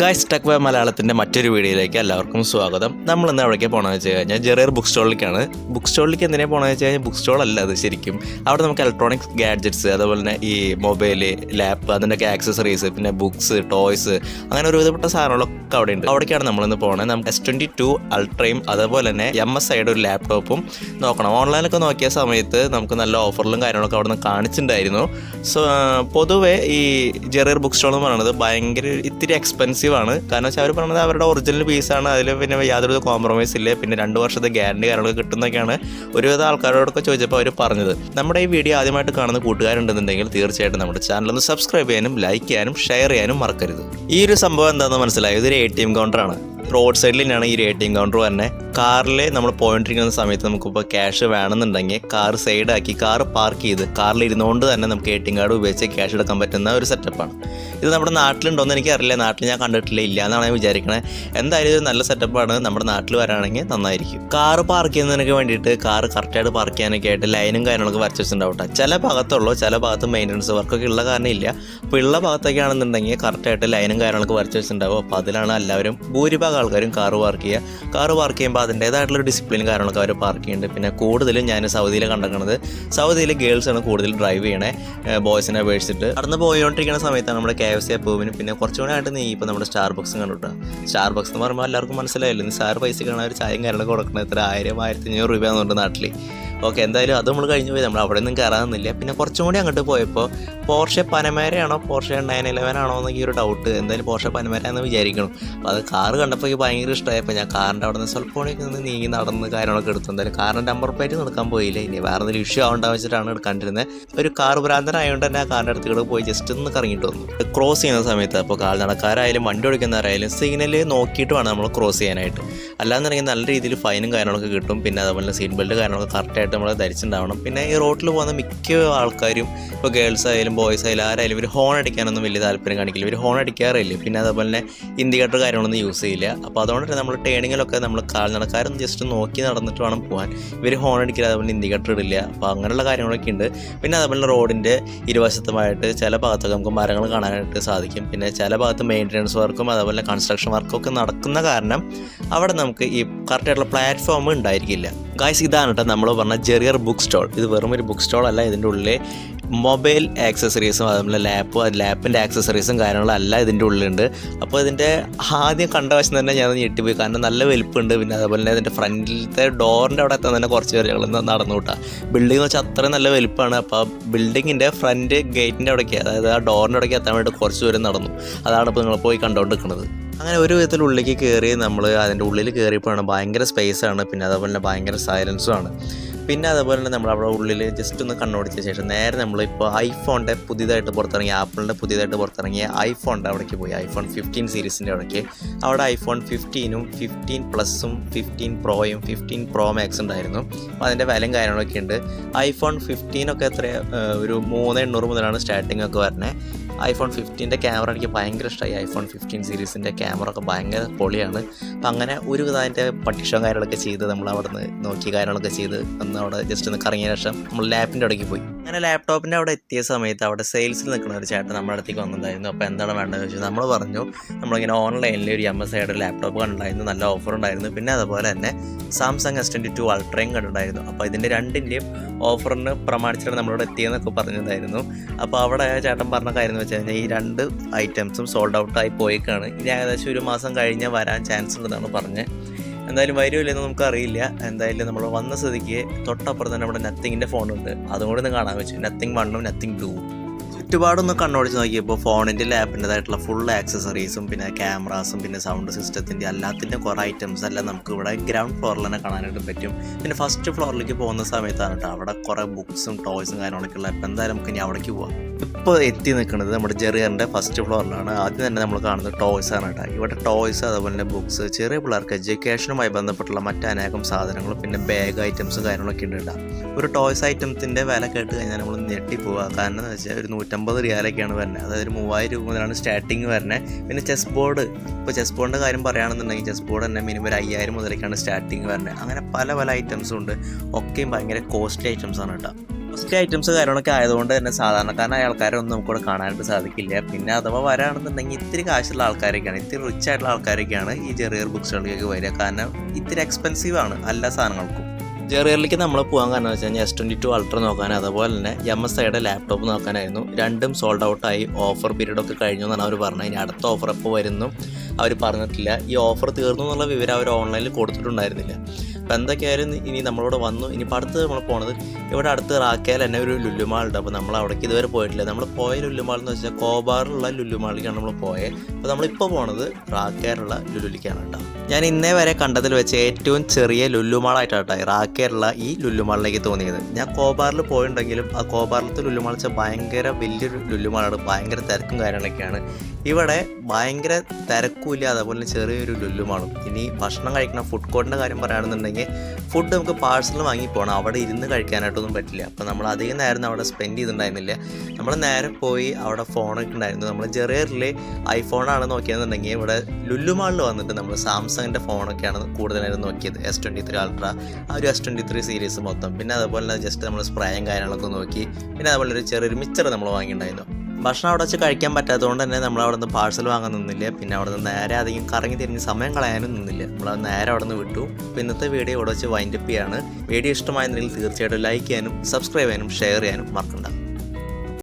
Guys tech വേ മലയാളത്തിന്റെ മറ്റൊരു വീഡിയോയിലേക്ക് എല്ലാവർക്കും സ്വാഗതം. നമ്മൾ ഇന്ന് എവിടേക്ക് പോകണമെന്ന് വെച്ച് കഴിഞ്ഞാൽ ജെറിയർ ബുക്ക് സ്റ്റോളിലേക്കാണ് ബുക്ക് സ്റ്റോളിലേക്ക് എന്തിനാ പോകണമെന്ന് വെച്ച് കഴിഞ്ഞാൽ ബുക്ക് സ്റ്റോൾ അല്ല അത് ശരിക്കും അവിടെ നമുക്ക് ഇലക്ട്രോണിക്സ് ഗാഡ്ജറ്റ്സ് അതുപോലെ തന്നെ ഈ മൊബൈൽ ലാപ്പ് അതിന്റെയൊക്കെ ആക്സസറീസ് പിന്നെ ബുക്സ് ടോയ്സ് അങ്ങനെ ഒരു വിധപ്പെട്ട സാധനങ്ങളൊക്കെ അവിടെ ഉണ്ട്. അവിടേക്കാണ് നമ്മളിന്ന് പോകുന്നത് നമുക്ക് എസ് ട്വന്റി ടു അൾട്രയും അതുപോലെ തന്നെ എം എസ് ഐയുടെ ഒരു ലാപ്ടോപ്പും നോക്കണം. ഓൺലൈനൊക്കെ നോക്കിയ സമയത്ത് നമുക്ക് നല്ല ഓഫറിലും കാര്യങ്ങളൊക്കെ അവിടെ നിന്ന് കാണിച്ചിട്ടുണ്ടായിരുന്നു സോ പൊതുവേ ഈ ജെറിയർ ബുക്ക് സ്റ്റോൾ എന്ന് പറയുന്നത് ഭയങ്കര ഇത്തിരി എക്സ്പെൻസീവ് ആണ്. കാരണം വെച്ചാൽ അവർ പറഞ്ഞത് അവരുടെ ഒറിജിനൽ പീസാണ് അതിൽ പിന്നെ യാതൊരു കോംപ്രമൈസ് ഇല്ല. പിന്നെ രണ്ട് വർഷത്തെ ഗ്യാരണ്ടി കാര്യങ്ങളൊക്കെ കിട്ടുന്നൊക്കെയാണ് ഒരുവിധ ആൾക്കാരോടൊക്കെ ചോദിച്ചപ്പോൾ അവർ പറഞ്ഞത്. നമ്മുടെ ഈ വീഡിയോ ആദ്യമായിട്ട് കാണുന്ന കൂട്ടുകാരുണ്ടെന്നുണ്ടെങ്കിൽ തീർച്ചയായിട്ടും നമ്മുടെ ചാനൽ ഒന്ന് സബ്സ്ക്രൈബ് ചെയ്യാനും ലൈക്ക് ചെയ്യാനും ഷെയർ ചെയ്യാനും മറക്കരുത്. ഈ ഒരു സംഭവം എന്താണെന്ന് മനസ്സിലായി? ഇതൊരു എ ടി എം കൗണ്ടറാണ് റോഡ് സൈഡിൽ തന്നെയാണ് ഈ ഒരു എ ടി എം കൗണ്ടർ തന്നെ കാറിൽ നമ്മൾ പോയിട്ടിരിക്കുന്ന സമയത്ത് നമുക്കിപ്പോൾ ക്യാഷ് വേണമെന്നുണ്ടെങ്കിൽ കാർ സൈഡാക്കി കാർ പാർക്ക് ചെയ്ത് കാറിൽ ഇരുന്നുകൊണ്ട് തന്നെ നമുക്ക് എ ടി എം കാർഡ് ഉപയോഗിച്ച് ക്യാഷ് എടുക്കാൻ പറ്റുന്ന ഒരു സെറ്റപ്പാണ് ഇത് നമ്മുടെ നാട്ടിലുണ്ടോ എന്ന് എനിക്കറിയില്ല. നാട്ടിൽ ഞാൻ കണ്ടിട്ടില്ല. ഇല്ല എന്നാണ് ഞാൻ വിചാരിക്കുന്നത് എന്തായാലും ഇത് നല്ല സെറ്റപ്പാണ് നമ്മുടെ നാട്ടിൽ വരാണെങ്കിൽ നന്നായിരിക്കും. കാർ പാർക്ക് ചെയ്യുന്നതിനൊക്കെ വേണ്ടിയിട്ട് കാർ കറക്റ്റായിട്ട് പാർക്ക് ചെയ്യാനൊക്കെ ആയിട്ട് ലൈനും കാര്യങ്ങളൊക്കെ വരച്ച് ചില ഭാഗത്തുള്ളൂ ചില ഭാഗത്ത് മെയിന്റനൻസ് വർക്കൊക്കെ ഉള്ള കാരണം ഇല്ല അപ്പോൾ ഉള്ള ഭാഗത്തൊക്കെ ആണെന്നുണ്ടെങ്കിൽ കറക്റ്റായിട്ട് ലൈനും കാര്യങ്ങളൊക്കെ വരച്ച് വെച്ചിട്ടുണ്ടാവും. അപ്പോൾ അതിലാണ് എല്ലാവരും ഭൂരിഭാഗം ആൾക്കാരും കാർ പാർക്ക് ചെയ്യുക. കാർ പാർക്ക് ചെയ്യുമ്പോൾ അതിന്റേതായിട്ടുള്ള ഡിസിപ്ലിൻ കാര്യങ്ങളൊക്കെ അവർ പാർക്ക് ചെയ്യുന്നുണ്ട്. പിന്നെ കൂടുതലും ഞാൻ സൗദിയിൽ കണ്ടിരിക്കുന്നത് സൗദിയിൽ ഗേൾസാണ് കൂടുതൽ ഡ്രൈവ് ചെയ്യണേ. ബോയ്സിനെ അപേക്ഷിച്ചിട്ട്. നടന്ന് പോയിക്കൊണ്ടിരിക്കുന്ന സമയത്താണ് നമ്മുടെ കെ എഫ് സി അപ്പൂവിന് പിന്നെ കുറച്ചുകൂടെ ആയിട്ട് നീ ഇപ്പോൾ നമ്മുടെ സ്റ്റാർ ബോക്സും കണ്ടുട്ടോ സ്റ്റാർ ബോക്സ് എന്ന് പറയുമ്പോൾ എല്ലാവർക്കും മനസ്സിലായല്ലോ നിസ്സാര പൈസക്കാണ് അവർ ചായയും കാര്യങ്ങളൊക്കെ കൊടുക്കുന്നത് എത്ര ആയിരം ആയിരത്തി അഞ്ഞൂറ് രൂപയാണെന്നുണ്ട് നാട്ടിൽ ഓക്കെ എന്തായാലും അത് നമ്മൾ കഴിഞ്ഞു പോയി. നമ്മൾ അവിടെ ഒന്നും നിന്നില്ല. പിന്നെ കുറച്ചും കൂടി അങ്ങോട്ട് പോയപ്പോൾ പോർഷെ പനമേരയാണോ പോർഷെ നയൻ ഇലവൻ ആണോ എന്നൊക്കെ ഒരു ഡൗട്ട് എന്തായാലും പോർഷെ പനമേര എന്ന് വിചാരിക്കണം. അപ്പോൾ അത് കാറ് കണ്ടപ്പോൾ എനിക്ക് ഭയങ്കര ഇഷ്ടമായപ്പോൾ ഞാൻ കാറിന്റെ അവിടെ നിന്ന് സ്വല്പമൊക്കെ നിന്ന് നീങ്ങി നടന്ന് കാര്യങ്ങളൊക്കെ എടുത്തു. എന്തായാലും കാറിന്റെ നമ്പർ പ്ലേറ്റ് നടക്കാൻ പോയില്ല? ഇനി വേറെ എന്തെങ്കിലും ഇഷ്യൂ ആവേണ്ട വെച്ചിട്ടാണ് എടുക്കാണ്ടിരുന്നത് ഒരു കാർ ഭ്രാന്തനായതുകൊണ്ട് തന്നെ ആ കാറിന്റെ അടുത്തേക്ക് പോയി ജസ്റ്റ് ഒന്ന് കറങ്ങിയിട്ട് വന്നു ക്രോസ് ചെയ്യുന്ന സമയത്ത് അപ്പോൾ കാൽനടക്കാരായാലും വണ്ടി ഓടിക്കുന്നവരായാലും സിഗ്നൽ നോക്കിയിട്ട് വേണം നമ്മൾ ക്രോസ് ചെയ്യാനായിട്ട്. അല്ലാന്നുണ്ടെങ്കിൽ നല്ല രീതിയിൽ ഫൈനും കാര്യങ്ങളൊക്കെ കിട്ടും. പിന്നെ അതുപോലെ സീറ്റ് ബെൽറ്റ് കാര്യങ്ങളൊക്കെ കറക്റ്റായിട്ട് നമ്മൾ ധരിച്ചിട്ടുണ്ടാവണം. പിന്നെ ഈ റോട്ടിൽ പോകുന്ന മിക്ക ആൾക്കാരും ഇപ്പോൾ ഗേൾസ് ആയാലും ബോയ്സ് ആയാലും ആരായാലും ഇവർ ഹോൺ അടിക്കാനൊന്നും വലിയ താല്പര്യം കാണിക്കില്ല. ഇവർ ഹോൺ അടിക്കാറില്ല. പിന്നെ അതുപോലെ തന്നെ ഇൻഡിക്കേറ്റർ കാര്യങ്ങളൊന്നും യൂസ് ചെയ്യില്ല. അപ്പോൾ അതുകൊണ്ട് തന്നെ നമ്മൾ ടേണിങ്ങിലൊക്കെ നമ്മൾ കാൽ നടക്കാരൊന്ന് ജസ്റ്റ് നോക്കി നടന്നിട്ട് വേണം പോകാൻ ഇവർ ഹോൺ അടിക്കില്ല അതുപോലെ ഇൻഡിക്കേറ്റർ ഇടില്ല. അപ്പോൾ അങ്ങനെയുള്ള കാര്യങ്ങളൊക്കെ ഉണ്ട്. പിന്നെ അതുപോലെ റോഡിന്റെ ഇരുവശത്തുമായിട്ട് ചില ഭാഗത്തൊക്കെ നമുക്ക് മരങ്ങൾ കാണാനായിട്ട് സാധിക്കും. പിന്നെ ചില ഭാഗത്ത് മെയിന്റനൻസ് വർക്കും അതുപോലെ കൺസ്ട്രക്ഷൻ വർക്കും ഒക്കെ നടക്കുന്ന കാരണം അവിടെ നമുക്ക് ഈ കറക്റ്റായിട്ടുള്ള പ്ലാറ്റ്ഫോം ഉണ്ടായിരിക്കില്ല. ഗായ്സ് ഇതാണ് കേട്ടോ നമ്മൾ പറഞ്ഞ ജെറിയർ ബുക്ക് സ്റ്റോൾ ഇത് വെറും ഒരു ബുക്ക് സ്റ്റോൾ അല്ല. ഇതിന്റെ ഉള്ളിൽ മൊബൈൽ ആക്സസറീസും അതുപോലെ ലാപ്പ് ലാപ്പിന്റെ ആക്സസറീസും കാര്യങ്ങളല്ല ഇതിന്റെ ഉള്ളിലുണ്ട്. അപ്പോൾ ഇതിന്റെ ആദ്യം കണ്ട വശം തന്നെ ഞാൻ ഞെട്ടിപ്പോയി. കാരണം നല്ല വലിപ്പുണ്ട്. പിന്നെ അതുപോലെ തന്നെ ഇതിന്റെ ഫ്രണ്ടിലത്തെ ഡോറിന്റെ അവിടെ എത്താൻ തന്നെ കുറച്ച് പേര് ഞങ്ങൾ നടന്നു കൂട്ടാ ബിൽഡിംഗ് എന്ന് വെച്ചാൽ അത്രയും നല്ല വലിപ്പമാണ് അപ്പോൾ ബിൽഡിങ്ങിന്റെ ഫ്രണ്ട് ഗേറ്റിന്റെ അവിടേക്ക് അതായത് ആ ഡോറിന്റെ അവിടേക്ക് എത്താൻ വേണ്ടി കുറച്ച് ദൂരം നടന്നു. അതാണ് ഇപ്പോൾ നിങ്ങൾ പോയി കണ്ടുകൊണ്ടിരിക്കുന്നത് അങ്ങനെ ഒരു വിധത്തിൽ ഉള്ളിലേക്ക് കയറി നമ്മൾ അതിന്റെ ഉള്ളിൽ കയറിയപ്പോഴാണ് ഭയങ്കര സ്പേസാണ് പിന്നെ അതുപോലെ തന്നെ ഭയങ്കര സൈലൻസും ആണ്. പിന്നെ അതുപോലെ തന്നെ നമ്മൾ അവിടെ ഉള്ളിൽ ജസ്റ്റ് ഒന്ന് കണ്ണോടിച്ച ശേഷം നേരെ നമ്മൾ ഇപ്പോൾ ഐഫോണിന്റെ പുതിയതായിട്ട് പുറത്തിറങ്ങിയ ആപ്പിളിന്റെ പുതിയതായിട്ട് പുറത്തിറങ്ങിയ ഐഫോണിന്റെ അവിടേക്ക് പോയി. ഐഫോൺ ഫിഫ്റ്റീൻ സീരീസിന്റെ അവിടേക്ക്. അവിടെ ഐഫോൺ ഫിഫ്റ്റീനും ഫിഫ്റ്റീൻ പ്ലസും ഫിഫ്റ്റീൻ പ്രോയും ഫിഫ്റ്റീൻ പ്രോ മാക്സ് ഉണ്ടായിരുന്നു. അപ്പോൾ അതിന്റെ വിലയും കാര്യങ്ങളൊക്കെ ഉണ്ട്. ഐഫോൺ ഫിഫ്റ്റീനൊക്കെ എത്ര ഒരു മൂന്ന് എണ്ണൂറ് മുതലാണ് സ്റ്റാർട്ടിംഗ് ഒക്കെ വരുന്നത് ഐഫോൺ ഫിഫ്റ്റീന്റെ ക്യാമറ എനിക്ക് ഭയങ്കര ഇഷ്ടമായി ഐഫോൺ ഫിഫ്റ്റീൻ സീരീസിന്റെ ക്യാമറ ഒക്കെ ഭയങ്കര പൊളിയാണ്. അപ്പം അങ്ങനെ ഒരു അതിന്റെ പഠിഷം കാര്യങ്ങളൊക്കെ ചെയ്ത് നമ്മൾ അവിടെ നിന്ന് നോക്കി കാര്യങ്ങളൊക്കെ ചെയ്ത് ഒന്ന് അവിടെ ജസ്റ്റ് ഒന്ന് കറങ്ങിയ ശേഷം നമ്മൾ ലാപ്പിന്റെ അവിടേക്ക് പോയി. അങ്ങനെ ലാപ്ടോപ്പിന്റെ അവിടെ എത്തിയ സമയത്ത് അവിടെ സെയിൽസിൽ നിൽക്കുന്ന ഒരു ചേട്ടൻ നമ്മുടെ അടുത്തേക്ക് വന്നിട്ടുണ്ടായിരുന്നു. അപ്പോൾ എന്താണ് വേണ്ടതെന്ന് വെച്ചാൽ നമ്മൾ പറഞ്ഞു നമ്മളിങ്ങനെ ഓൺലൈനിൽ ഒരു എം എസ് ഐയുടെ ലാപ്ടോപ്പ് കണ്ടിട്ടുണ്ടായിരുന്നു നല്ല ഓഫർ ഉണ്ടായിരുന്നു. പിന്നെ അതുപോലെ തന്നെ സാംസങ് എസ് ട്വന്റി ടു അൾട്രയും കണ്ടിട്ടുണ്ടായിരുന്നു. അപ്പോൾ ഇതിന്റെ രണ്ടിന്റെയും ഓഫറിന് പ്രമാണിച്ചിട്ട് നമ്മളോട് എത്തിയെന്നൊക്കെ പറഞ്ഞിട്ടുണ്ടായിരുന്നു. അപ്പോൾ അവിടെ ചേട്ടൻ പറഞ്ഞ കാര്യം എന്ന് വെച്ച് കഴിഞ്ഞാൽ ഈ രണ്ട് ഐറ്റംസും സോൾഡ് ഔട്ടായി പോയേക്കാണ്. ഇനി ഏകദേശം ഒരു മാസം കഴിഞ്ഞ് വരാൻ ചാൻസ് ഉണ്ടെന്നാണ് പറഞ്ഞത്. എന്തായാലും വരുമില്ലെന്ന് നമുക്കറിയില്ല. എന്തായാലും നമ്മൾ വന്ന സ്ഥിതിക്ക് തൊട്ടപ്പുറം തന്നെ നമ്മുടെ നത്തിങ്ങിന്റെ ഫോണുണ്ട് അതും കൂടി ഒന്ന് കാണാൻ വെച്ചു നത്തിങ് വണ്ണും നത്തിങ് ടൂ ചുറ്റുപാടൊന്ന് കണ്ണോടിച്ച് നോക്കിയപ്പോൾ ഫോണിന്റെ ലാപ്പിന്റെതായിട്ടുള്ള ഫുൾ ആക്സസറീസും പിന്നെ ക്യാമറാസും പിന്നെ സൗണ്ട് സിസ്റ്റത്തിന്റെ എല്ലാത്തിന്റെ കുറേ ഐറ്റംസ് എല്ലാം നമുക്ക് ഇവിടെ ഗ്രൗണ്ട് ഫ്ലോറിൽ തന്നെ കാണാനായിട്ട് പറ്റും. പിന്നെ ഫസ്റ്റ് ഫ്ലോറിലേക്ക് പോകുന്ന സമയത്താണ് കേട്ടോ അവിടെ കുറേ ബുക്സും ടോയ്സും കാര്യങ്ങളൊക്കെ ഉള്ളത്. അപ്പോൾ എന്തായാലും നമുക്ക് ഇനി അവിടേക്ക് പോവാം. ഇപ്പോൾ എത്തി നിൽക്കുന്നത് നമ്മുടെ ജെറിയറിന്റെ ഫസ്റ്റ് ഫ്ലോറിലാണ്. ആദ്യം തന്നെ നമ്മൾ കാണുന്നത് ടോയ്സ് ആണ് കേട്ടോ. ഇവിടെ ടോയ്സ് അതുപോലെ തന്നെ ചെറിയ പിള്ളേർക്ക് എഡ്യൂക്കേഷനുമായി ബന്ധപ്പെട്ടുള്ള മറ്റനേകം സാധനങ്ങളും പിന്നെ ബാഗ് ഐറ്റംസ് കാര്യങ്ങളൊക്കെ ഉണ്ട് ഒരു ടോയ്സ് ഐറ്റംസിന്റെ വില കേട്ട് കഴിഞ്ഞാൽ നമ്മൾ ഞെട്ടിപ്പോവുക കാരണം എന്ന് വെച്ചാൽ ഒരു നൂറ്റമ്പത് റിയാലൊക്കെയാണ് വരുന്നത്. അതായത് ഒരു മൂവായിരം രൂപ മുതലാണ് സ്റ്റാർട്ടിങ് വരുന്നത്. പിന്നെ ചെസ് ബോർഡ് ഇപ്പോൾ ചെസ് ബോർഡിന്റെ കാര്യം പറയുകയാണെന്നുണ്ടെങ്കിൽ ചെസ് ബോർഡ് തന്നെ മിനിമം ഒരു അയ്യായിരം മുതലേക്കാണ് സ്റ്റാർട്ടിങ് വരുന്നത്. അങ്ങനെ പല പല ഐറ്റംസും ഉണ്ട്. ഒക്കെയും ഭയങ്കര കോസ്റ്റ്ലി ഐറ്റംസ് ആണ് കേട്ടോ. കോസ്റ്റ്ലി ഐറ്റംസ് കാര്യങ്ങളൊക്കെ ആയതുകൊണ്ട് തന്നെ സാധാരണക്കാരനായ ആൾക്കാരൊന്നും നമുക്കിവിടെ കാണാനായിട്ട് സാധിക്കില്ല. പിന്നെ അഥവാ വരാണെന്നുണ്ടെങ്കിൽ ഇത്തിരി കാശുള്ള ആൾക്കാരൊക്കെയാണ് ഇത്തിരി റിച്ച് ആയിട്ടുള്ള ആൾക്കാരൊക്കെയാണ് ഈ ചെറിയ ബുക്ക് സ്റ്റോളിലേക്ക് വരിക. കാരണം ഇത്തിരി എക്സ്പെൻസീവ് ആണ് എല്ലാ സാധനങ്ങൾക്കും. ജെറിയറിലേക്ക് നമ്മൾ പോകാൻ കാരണം വെച്ച് കഴിഞ്ഞാൽ എസ് ട്വന്റി ടു അൾട്ര നോക്കാൻ അതുപോലെ തന്നെ എം എസ് ഐയുടെ ലാപ്ടോപ്പ് നോക്കാനായിരുന്നു. രണ്ടും സോൾഡ് ഔട്ടായി ഓഫർ പീരീഡ് ഒക്കെ കഴിഞ്ഞു എന്നാണ് അവർ പറഞ്ഞത്. ഇനി അടുത്ത ഓഫർ എപ്പോൾ വരുന്നു? അവർ പറഞ്ഞിട്ടില്ല. ഈ ഓഫർ തീർന്നു എന്നുള്ള വിവരം അവർ ഓൺലൈനിൽ കൊടുത്തിട്ടുണ്ടായിരുന്നില്ല. അപ്പോൾ എന്തൊക്കെയായാലും ഇനി നമ്മളോട് വന്നു. ഇനി ഇപ്പം അടുത്ത് നമ്മൾ പോണത് ഇവിടെ അടുത്ത് റാക്കേൽ തന്നെ ഒരു ലുല്ലുമാൾ ഉണ്ട് അപ്പോൾ നമ്മൾ അവിടേക്ക് ഇതുവരെ പോയിട്ടില്ല. നമ്മൾ പോയ ലുല്ലുമാൾ എന്ന് വെച്ചാൽ കോബാറിലുള്ള ലുല്ലുമാളിലേക്കാണ് നമ്മൾ പോയത് അപ്പോൾ നമ്മളിപ്പോൾ പോണത് റാക്കേലുള്ള ലുലുലിക്കാണ് കേട്ടോ. ഞാൻ ഇന്നേ വരെ കണ്ടതിൽ വെച്ച് ഏറ്റവും ചെറിയ ലുല്ലുമാളായിട്ടാണ് ഇറാഖേറുള്ള ഈ ലുല്ലുമാളിലേക്ക് തോന്നിയത്. ഞാൻ കോബാറിൽ പോയിട്ടുണ്ടെങ്കിലും ആ കോബാറിലത്തെ ലുല്ലുമാൾ വെച്ചാൽ ഭയങ്കര വലിയൊരു ലുല്ലുമാളാണ്. ഭയങ്കര തിരക്കും കാര്യങ്ങളൊക്കെയാണ്. ഇവിടെ ഭയങ്കര തിരക്കുമില്ല അതേപോലെ ചെറിയൊരു ലുല്ലുമാളും. ഇനി ഭക്ഷണം കഴിക്കണം ഫുഡ് കോർട്ടിന്റെ കാര്യം പറയുകയാണെന്നുണ്ടെങ്കിൽ ഫുഡ് നമുക്ക് പാഴ്സൽ വാങ്ങി പോകണം അവിടെ ഇരുന്ന് കഴിക്കാനായിട്ടൊന്നും പറ്റില്ല. അപ്പോൾ നമ്മൾ അധികം നേരം അവിടെ സ്പെൻഡ് ചെയ്തിട്ടുണ്ടായിരുന്നില്ല. നമ്മൾ നേരെ പോയി അവിടെ ഫോണൊക്കെ ഉണ്ടായിരുന്നു നമ്മൾ ചെറിയറിൽ ഐഫോണാണ് നോക്കിയെന്നുണ്ടെങ്കിൽ ഇവിടെ ലുല്ലുമാളിൽ വന്നിട്ട് നമ്മൾ സാംസങ്ങിന്റെ ഫോണൊക്കെയാണ് കൂടുതലായിട്ട് നോക്കിയത്. എസ് ട്വന്റി ത്രീ അൾട്ര ആ ഒരു എസ് ട്വന്റി ത്രീ സീരീസ് മൊത്തം. പിന്നെ അതുപോലെ തന്നെ ജസ്റ്റ് നമ്മൾ സ്പ്രേയും കാര്യങ്ങളൊക്കെ നോക്കി. പിന്നെ അതുപോലെ ഒരു ചെറിയൊരു മിച്ചർ നമ്മൾ വാങ്ങിയിട്ടുണ്ടായിരുന്നു. ഭക്ഷണം അവിടെ വെച്ച് കഴിക്കാൻ പറ്റാത്തതുകൊണ്ട് തന്നെ നമ്മൾ അവിടെ നിന്ന് പാഴ്സൽ വാങ്ങാൻ നിന്നില്ല. പിന്നെ അവിടെ നിന്ന് നേരെ അധികം കറങ്ങി തിരിഞ്ഞ് സമയം കളയാനും നിന്നില്ല. നമ്മൾ നേരെ അവിടെ നിന്ന് വിട്ടു. അപ്പോൾ ഇന്നത്തെ വീഡിയോ ഇവിടെ വെച്ച് വൈൻഡപ്പ് ചെയ്യാണ്. വീഡിയോ ഇഷ്ടമായിരുന്നെങ്കിൽ തീർച്ചയായിട്ടും ലൈക്ക് ചെയ്യാനും സബ്സ്ക്രൈബ് ചെയ്യാനും ഷെയർ ചെയ്യാനും മറക്കണ്ട.